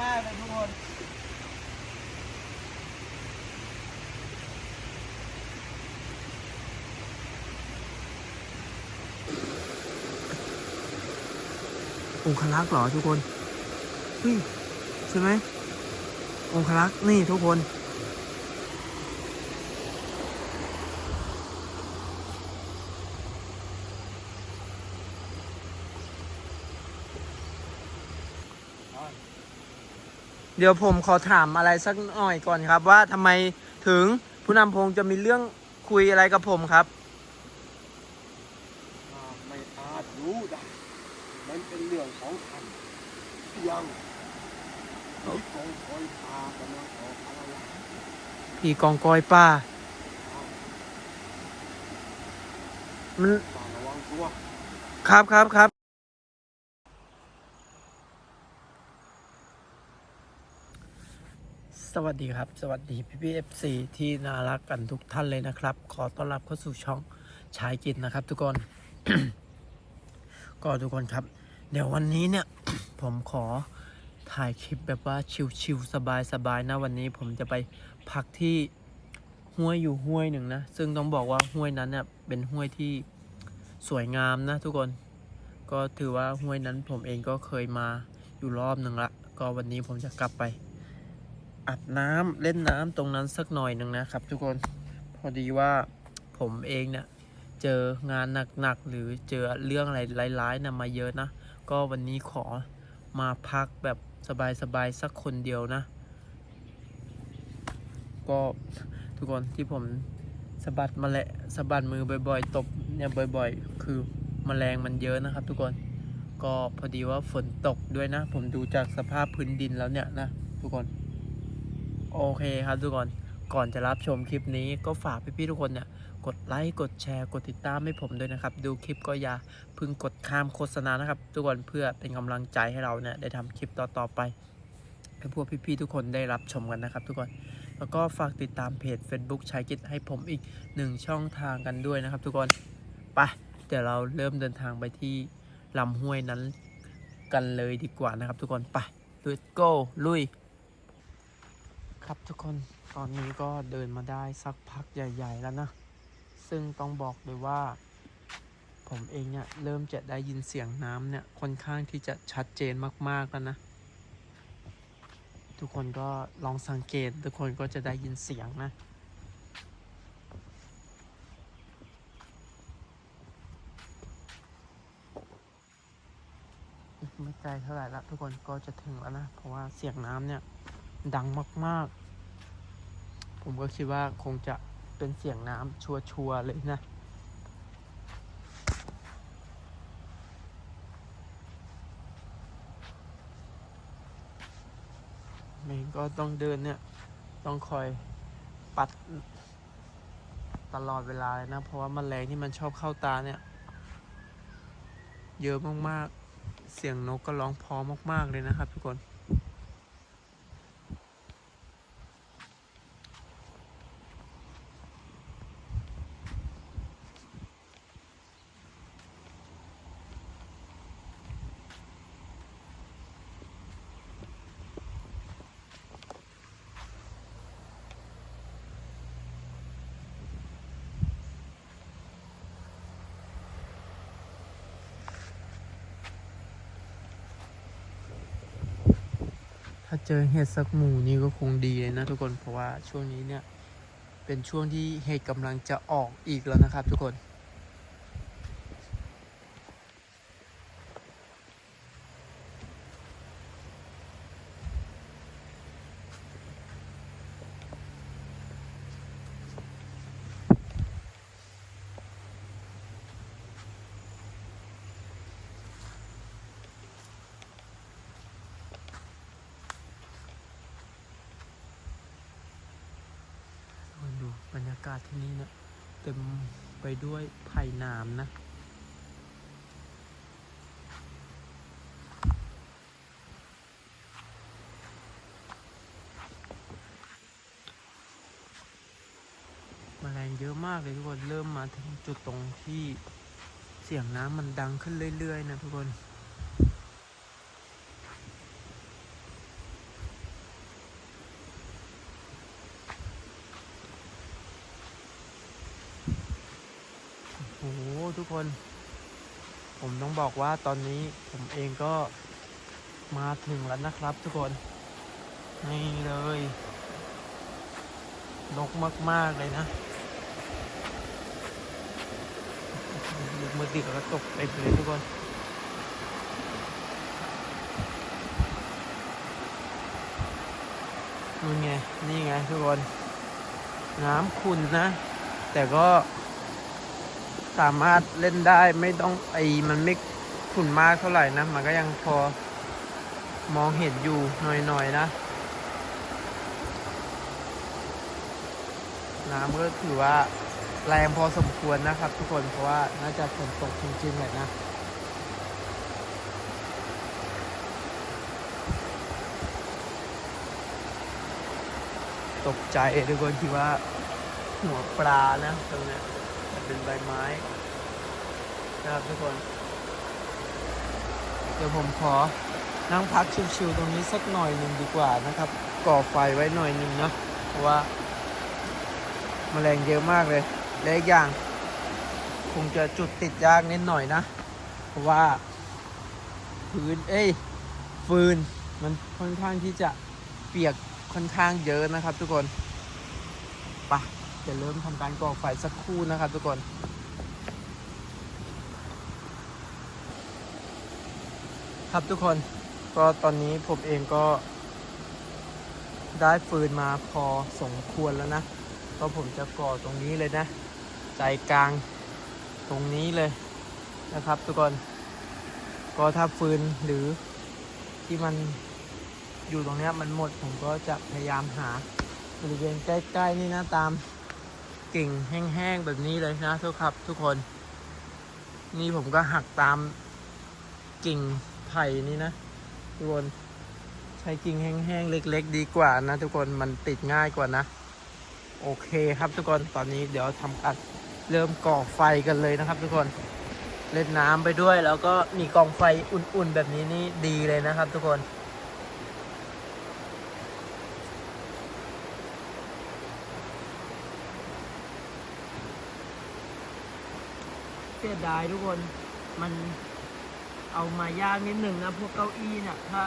มากเลยทุกคนองคลักษ์เหรอทุกคนเฮ้ยใช่ไหมองคลักษ์นี่ทุกคน เดี๋ยวผมขอถามอะไรสักหน่อยก่อนครับ ว่าทำไมถึงผู้นำพงจะมีเรื่องคุยอะไรกับผมครับอ่าไม่อาจรู้ได้ มันเป็นเรื่องของท่านยังเขาคงคอยพากำลังออกอะไรวะผีกองกอยป้ามันฝากระวังตัว ครับครับครับ สวัสดีครับ สวัสดีพี่พี่เอฟซีที่น่ารักกันทุกท่านเลยนะครับ ขอต้อนรับเข้าสู่ช่องชายกิจนะครับ ทุกคน ก็ทุกคนครับ เดี๋ยววันนี้เนี่ย ผมขอถ่ายคลิปแบบว่าชิวๆสบายๆนะวันนี้ผมจะไปพักที่ห้วยอยู่ห้วยหนึ่งนะ ซึ่งต้องบอกว่าห้วยนั้นเนี่ยเป็นห้วยที่สวยงามนะ ทุกคน ก็ถือว่าห้วยนั้นผมเองก็เคยมาอยู่รอบหนึ่งละก็วันนี้ผมจะกลับไป อาบน้ำเล่นน้ำตรงนั้นสักหน่อยหนึ่งนะครับ ทุกคนพอดีว่าผมเองเนี่ยเจองานหนักๆหรือเจอเรื่องอะไรร้ายๆนะมาเยอะนะ ก็วันนี้ขอมาพักแบบสบายๆสักคนเดียวนะ ก็ทุกคนที่ผมสะบัดมาแหละสะบัดมือบ่อยๆ ตบเนี่ยบ่อยๆ คือมแมลงมันเยอะนะครับ ทุกคนก็พอดีว่าฝนตกด้วยนะ ผมดูจากสภาพพื้นดินแล้วเนี่ยนะทุกคน โอเคครับทุกคนก่อนจะรับชมคลิปนี้ก็ฝากพี่ๆทุกคนเนี่ยกดไลค์กดแชร์กดติดตามให้ผมด้วยนะครับ ดูคลิปก็อย่าพึ่งกดข้ามโฆษณานะครับ ทุกคนเพื่อเป็นกำลังใจให้เราเนี่ยได้ทำคลิปต่อๆไปให้พวกพี่ๆทุกคนได้รับชมกันนะครับ ทุกคนแล้วก็ฝากติดตามเพจ Facebook ชายกิจให้ผมอีกหนึ่งช่องทางกันด้วยนะครับ ทุกคนไปเดี๋ยวเราเริ่มเดินทางไปที่ลำห้วยนั้นกันเลยดีกว่านะครับ ทุกคนไป let's go ลุย ครับทุกคนตอนนี้ก็เดินมาได้สักพักใหญ่ ๆ แล้วนะ ซึ่งต้องบอกเลยว่า ผมเองเนี่ยเริ่มจะได้ยินเสียงน้ำเนี่ยค่อนข้างที่จะชัดเจนมากๆแล้วนะ ทุกคนก็ลองสังเกตทุกคนก็จะได้ยินเสียงนะไม่ไกลเท่าไหร่ละทุกคนก็จะถึงแล้วนะ เพราะว่าเสียงน้ำเนี่ย ดังมาก ๆ ผมก็คิดว่าคงจะเป็นเสียงน้ำชัวร์ๆเลยนะเมงก็ต้องเดินเนี่ย ต้องคอยปัดตลอดเวลาเลยนะ เพราะว่าแมลงที่มันชอบเข้าตาเนี่ย เยอะมาก ๆ เสียงนกก็ร้องพอมาก ๆ เลยนะครับทุกคน เจอเห็ดสักหมู่นี่ก็คงดีเลยนะทุกคนเพราะว่าช่วงนี้เนี่ยเป็นช่วงที่เห็ดกำลังจะออกอีกแล้วนะครับทุกคน มาดูบรรยากาศที่นี่นะเต็ม ไปด้วยไผ่น้ำนะแมลงเยอะมากเลยทุกคน เริ่มมาถึงจุดตรงที่เสียงน้ำมันดังขึ้นเรื่อย ๆ นะทุกคน โห ทุกคน ผมต้องบอกว่าตอนนี้ผมเองก็มาถึงแล้วนะครับทุกคน นี่เลยนกมาก ๆ เลยนะดึกมือดิกแล้วก็ตกเต็มเลยทุกคนนู่ไง นี่ไงทุกคน น้ำขุ่นนะ แต่ก็ สามารถเล่นได้ไม่ต้องไอมันไม่ขุ่นมากเท่าไหร่นะ มันก็ยังพอมองเห็นอยู่หน่อยๆนะน้ำก็ถือว่าแรงพอสมควรนะครับ ทุกคนเพราะว่าน่าจะฝนตกจริงๆแหละนะตกใจทุกคนคิดว่าหัวปลานะตรงนี้ เป็นใบไม้นะครับทุกคน เดี๋ยวผมขอนั่งพักชิวๆตรงนี้สักหน่อยหนึ่งดีกว่านะครับ ก่อไฟไว้หน่อยหนึ่งนะเพราะว่าแมลงเยอะมากเลยและอีกอย่าง คงจะจุดติดยากนิดหน่อยนะ เพราะว่าพื้นเอ้ยฟืนมันค่อนข้างที่จะเปียกค่อนข้างเยอะนะครับทุกคนไปะ จะเริ่มทำการก่อไฟสักครู่นะครับทุกคนครับทุกคนก็ตอนนี้ผมเองก็ได้ฟืนมาพอสมควรแล้วนะก็ผมจะก่อตรงนี้เลยนะ ใจกลางตรงนี้เลยนะครับ ทุกคนก็ถ้าฟืนหรือที่มันอยู่ตรงนี้มันหมดผมก็จะพยายามหาบริเวณใกล้ ๆ นี่นะตาม กิ่งแห้งๆแบบนี้เลยนะทุกครับ ทุกคน นี่ผมก็หักตามกิ่งไผ่นี่นะทุกคนใช้กิ่งแห้งๆเล็ก ๆ ดีกว่านะ ทุกคนมันติดง่ายกว่านะ โอเคครับทุกคนตอนนี้เดี๋ยวทำการเริ่มก่อไฟกันเลยนะครับ ทุกคนเล่นน้ำไปด้วยแล้วก็มีกองไฟอุ่นๆแบบนี้นี่ดีเลยนะครับ ทุกคน สียดายทุกคนมันเอามายากนิดหนึ่งนะพวกเก้าอี้เนี่ยถ้า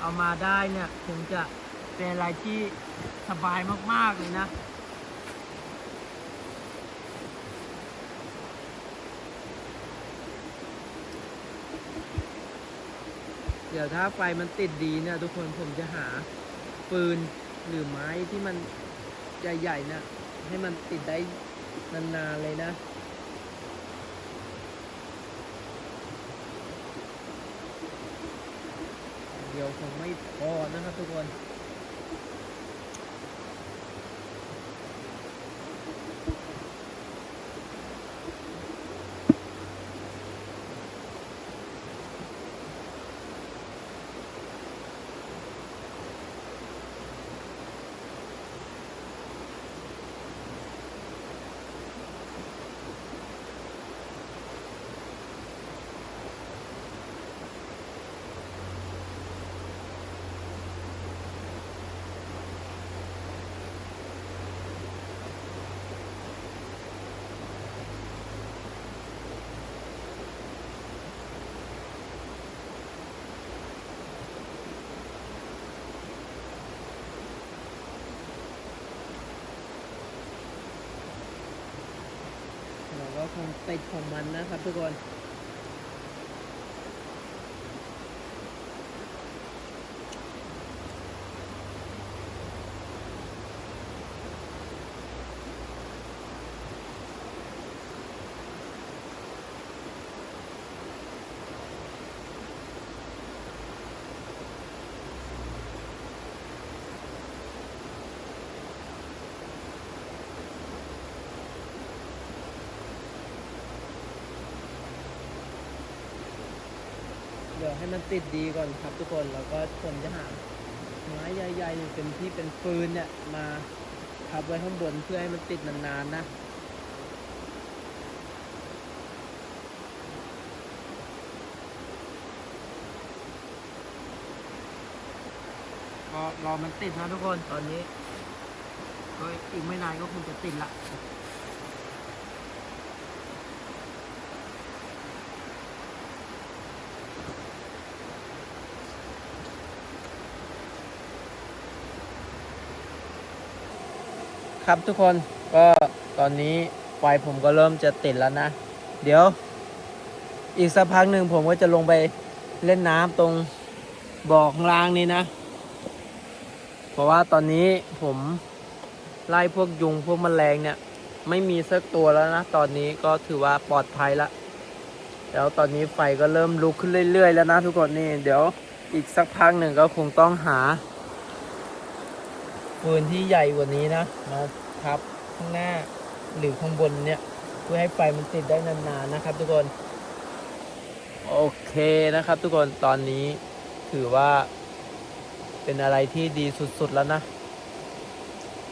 เอามาได้เนี่ยคงจะเป็นอะไรที่สบายมากๆเลยนะเดี๋ยวถ้าไฟมันติดดีเนี่ยทุกคนผมจะหาปืนหรือไม้ที่มันใหญ่ๆเนี่ยให้มันติดได้นานๆเลยนะ ดี๋ยวคงไม่พอนะครับทุกคน ติดของมันนะครับทุกคน ให้มันติดดีก่อนครับทุกคนแล้วก็ผมจะหาไม้ใหญ่ๆเป็นที่เป็นฟืนเนี่ยมาทับไว้ข้างบนเพื่อให้มันติดนานๆนะก็รอมันติดนะทุกคนตอนนี้ก็อีกไม่นานก็คงจะติดละ ครับทุกคนก็ตอนนี้ไฟผมก็เริ่มจะติดแล้วนะ เดี๋ยว อีกสักพักหนึ่งผมก็จะลงไปเล่นน้ำตรงบ่อข้างล่างนี้นะ เพราะว่าตอนนี้ผมไล่พวกยุงพวกแมลงเนี่ย ไม่มีสักตัวแล้วนะ ตอนนี้ก็ถือว่าปลอดภัยละแล้วตอนนี้ไฟก็เริ่มลุกขึ้นเรื่อยๆ แล้วนะทุกคนนี่ เดี๋ยวอีกสักพักหนึ่งก็คงต้องหา ฟืนที่ใหญ่กว่านี้นะมาทับข้างหน้าหรือข้างบนเนี่ยเพื่อให้ไฟมันติดได้นานๆนะครับ ทุกคน โอเคนะครับ ทุกคนตอนนี้ถือว่าเป็นอะไรที่ดีสุดๆแล้วนะ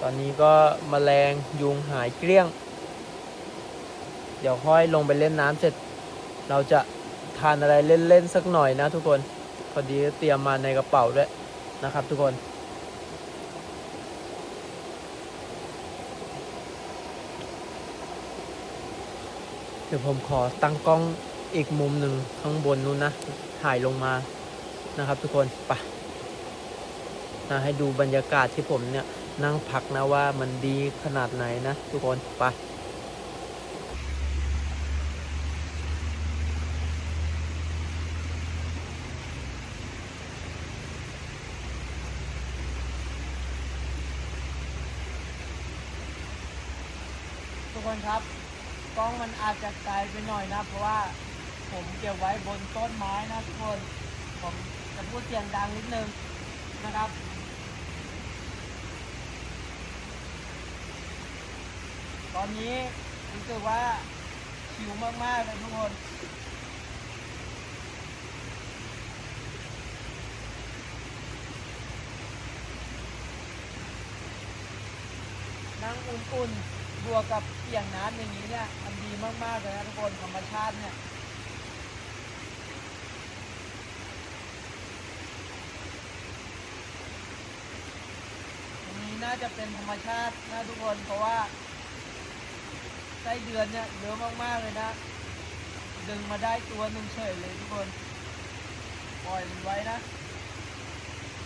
ตอนนี้ก็มแมลงยุงหายเกลี้ยง เดี๋ยวค่อยลงไปเล่นน้ำเสร็จ เราจะทานอะไรเล่นๆสักหน่อยนะ ทุกคนพอดีเตรียมมาในกระเป๋าด้วยนะครับ ทุกคน เดี๋ยวผมขอตั้งกล้องอีกมุมหนึ่งข้างบนนู้นนะ ถ่ายลงมานะครับทุกคนไปนะให้ดูบรรยากาศที่ผมเนี่ยนั่งพักนะว่ามันดีขนาดไหนนะ ทุกคนไปทุกคนครับ กล้องมันอาจจะไกลไปหน่อยนะ เพราะว่าผมเก็บไว้บนต้นไม้นะทุกคน ผมจะพูดเสียงดังนิดนึงนะครับตอนนี้รู้สึกว่าชิวมาก ๆ เลยทุกคน นั่งอุ่น ๆ บวกกับเสียงน้ำอย่างนี้เนี่ย มันดีมากๆเลยนะทุกคนธรรมชาติเนี่ยตรงนี้น่าจะเป็นธรรมชาตินะทุกคนเพราะว่าไส้เดือนเนี่ยเยอะมากๆเลยนะ ดึงมาได้ตัวหนึ่งเฉยเลยทุกคน ปล่อยมันไว้นะ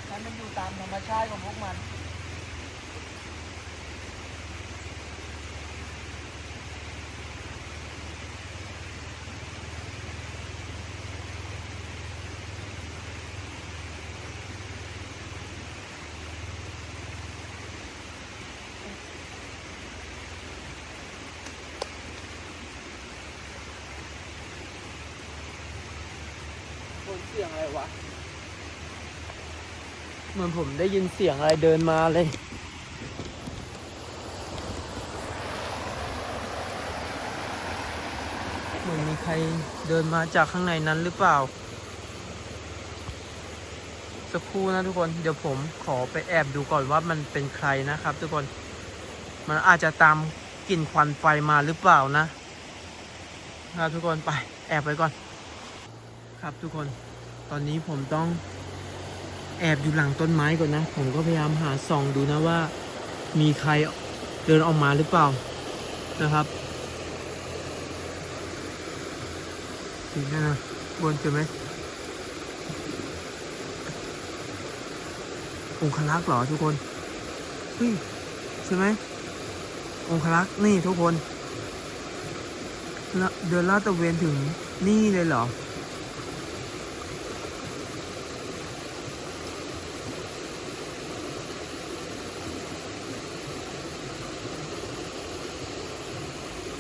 ให้มันอยู่ตามธรรมชาติของพวกมัน เสียงอะไรวะ เหมือนผมได้ยินเสียงอะไรเดินมาเลยเหมือนมีใครเดินมาจากข้างในนั้นหรือเปล่า สักครู่นะทุกคน เดี๋ยวผมขอไปแอบดูก่อนว่ามันเป็นใครนะครับ ทุกคน มันอาจจะตามกลิ่นควันไฟมาหรือเปล่านะครับทุกคนไปแอบไปก่อน ครับทุกคนตอนนี้ผมต้องแอบอยู่หลังต้นไม้ก่อนนะ ผมก็พยายามหาส่องดูนะว่า มีใครเดินออกมาหรือเปล่านะครับถึงนะนะบนเจอไหมองคลักษ์เหรอทุกคนเฮ้ยใช่ไหมองคลักษ์นี่ทุกคน เดินลาดตะเวนถึงนี่เลยเหรอ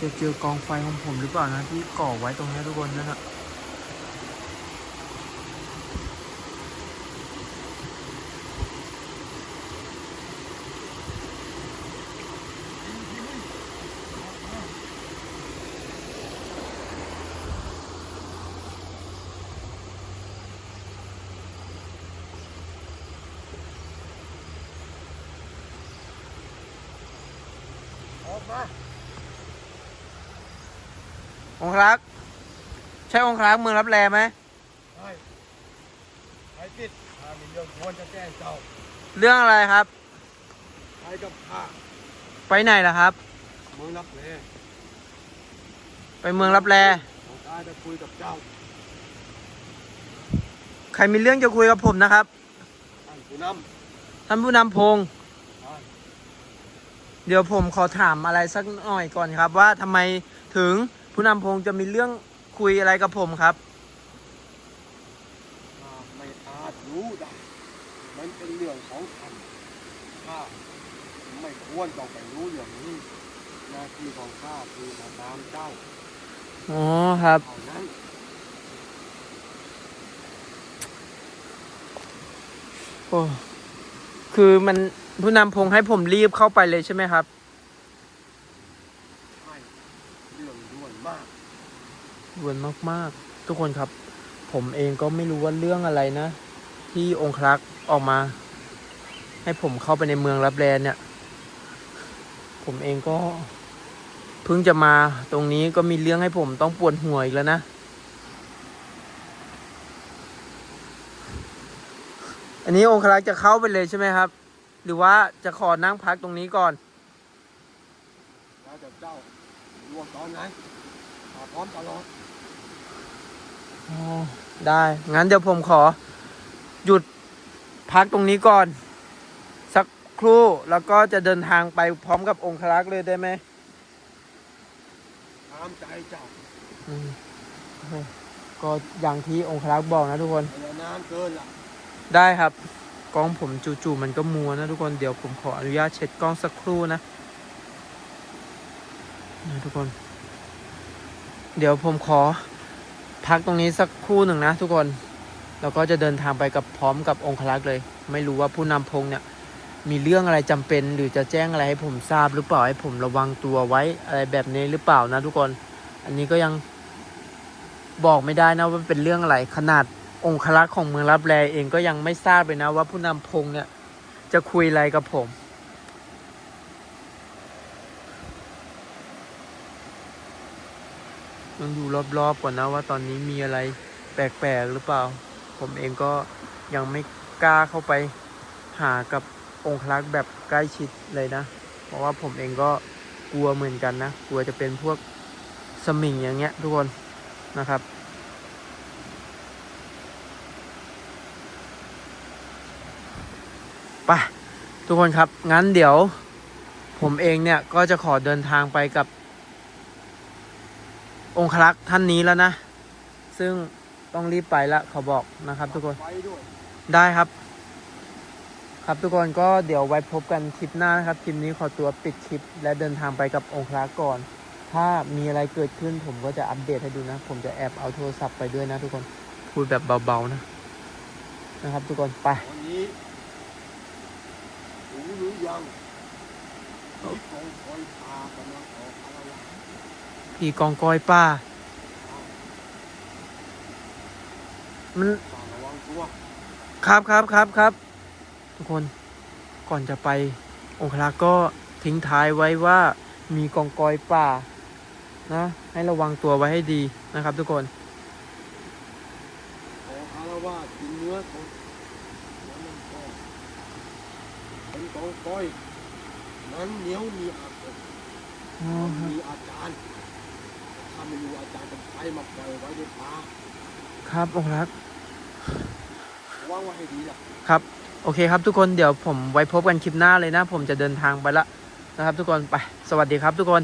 จะเจอกองไฟของผมหรือเปล่านะที่ก่อไว้ตรงนี้ทุกคนนั่นอะ รักษ์ใช่องครักษ์เมืองรับแลไหมใช่ใครผิดถ้ามีเรื่องควรจะแจ้งเจ้าเรื่องอะไรครับ ใครกับข้าไปไหนล่ะครับ เมืองรับเลยไปเมืองรับแลของข้าจะคุยกับเจ้าใครมีเรื่องจะคุยกับผมนะครับท่านผู้นท่านผู้นำพงศ์ำท่านเดี๋ยวผมขอถามอะไรสักหน่อยก่อนครับ ว่าทำไมถึง ผู้นำพงจะมีเรื่องคุยอะไรกับผมครับ ข้าไม่อาจรู้ได้ มันเป็นเรื่องของท่านข้าไม่ควรต้องไปรู้เรื่องนี้ หน้าที่ของข้าคือมาตามเจ้าอ๋อครับ เท่านั้น โอ้ คือมันผู้นำพงให้ผมรีบเข้าไปเลยใช่ไหมครับ ใช่เรื่องด่วนมาก ด่ วนมากๆ ทุกคนครับ ผมเองก็ไม่รู้ว่าเรื่องอะไรนะ ที่องครักษ์ออกมา ให้ผมเข้าไปในเมืองรับแลเนี่ย ผมเองก็เพิ่งจะมาตรงนี้ก็มีเรื่องให้ผมต้องปวดหัวอีกแล้วนะอันนี้องครักษ์จะเข้าไปเลยใช่ไหมครับ หรือว่าจะขอนั่งพักตรงนี้ก่อนแล้วแต่เจ้าร่วมตอนไหนข้าพร้อมตลอด ได้ งั้นเดี๋ยวผมขอ หยุดพักตรงนี้ก่อน สักครู่แล้วก็จะเดินทางไปพร้อมกับองครักษ์เลยได้ไหมตามใจเจ้าอืมโอเคก็อย่างที่องครักษ์บอกนะทุกคน อย่านานเกินละได้ครับกล้องผมจู่ๆมันก็มัวนะทุกคนเดี๋ยวผมขออนุญาตเช็ดกล้องสักครู่นะนะทุกคน เดี๋ยวผมขอ พักตรงนี้สักคู่หนึ่งนะทุกคน แล้วก็จะเดินทางไปกับพร้อมกับองครักษ์เลย ไม่รู้ว่าผู้นำพงเนี่ยมีเรื่องอะไรจำเป็น หรือจะแจ้งอะไรให้ผมทราบหรือเปล่าให้ผมระวังตัวไว้อะไรแบบนี้หรือเปล่านะทุกคน อันนี้ก็ยังบอกไม่ได้นะว่าเป็นเรื่องอะไร ขนาดองครักษ์ของเมืองรับแลเองก็ยังไม่ทราบเลยนะว่าผู้นำพงเนี่ยจะคุยอะไรกับผม ต้องดูรอบๆก่อนนะว่าตอนนี้มีอะไรแปลกๆหรือเปล่า ผมเองก็ยังไม่กล้าเข้าไปหากับองครักษ์แบบใกล้ชิดเลยนะ เพราะว่าผมเองก็กลัวเหมือนกันนะ กลัวจะเป็นพวกสมิงอย่างเงี้ยทุกคนนะครับ ไปทุกคนครับ งั้นเดี๋ยวผมเองเนี่ยก็จะขอเดินทางไปกับ องครักษ์ท่านนี้แล้วนะ ซึ่งต้องรีบไปละเขาบอกนะครับ ทุกคนได้ครับ ครับทุกคนก็เดี๋ยวไว้พบกันคลิปหน้านะครับคลิปนี้ขอตัวปิดคลิป และเดินทางไปกับองครักษ์ก่อน ถ้ามีอะไรเกิดขึ้นผมก็จะอัปเดตให้ดูนะ ผมจะแอบเอาโทรศัพท์ไปด้วยนะ ทุกคนพูดแบบเบาๆนะนะครับ ทุกคนไปวันนี้รู้หรือยังที่กองคอยพากำลังออก พี่กองกอยป้ามันฝากระวังตัวครับครับครับครับ ทุกคนก่อนจะไป องครักษ์ก็ทิ้งท้ายไว้ว่ามีกองกอยป่านะให้ระวังตัวไว้ให้ดีนะครับ ทุกคนออกอารวาสกินเนื้อคนแล้วมันก็เป็นกองคอยนั้นเหนียวมีอาคมอ๋อครับมีอาจารย์ถ้าไม่รู้อาจารย์จะใช้มาปล่อยไว้ในป่าครับองครักษ์ระวังไว้ให้ดีล่ะครับ โอเคครับทุกคนเดี๋ยวผมไว้พบกันคลิปหน้าเลยนะ ผมจะเดินทางไปละนะครับ ทุกคนไป สวัสดีครับทุกคน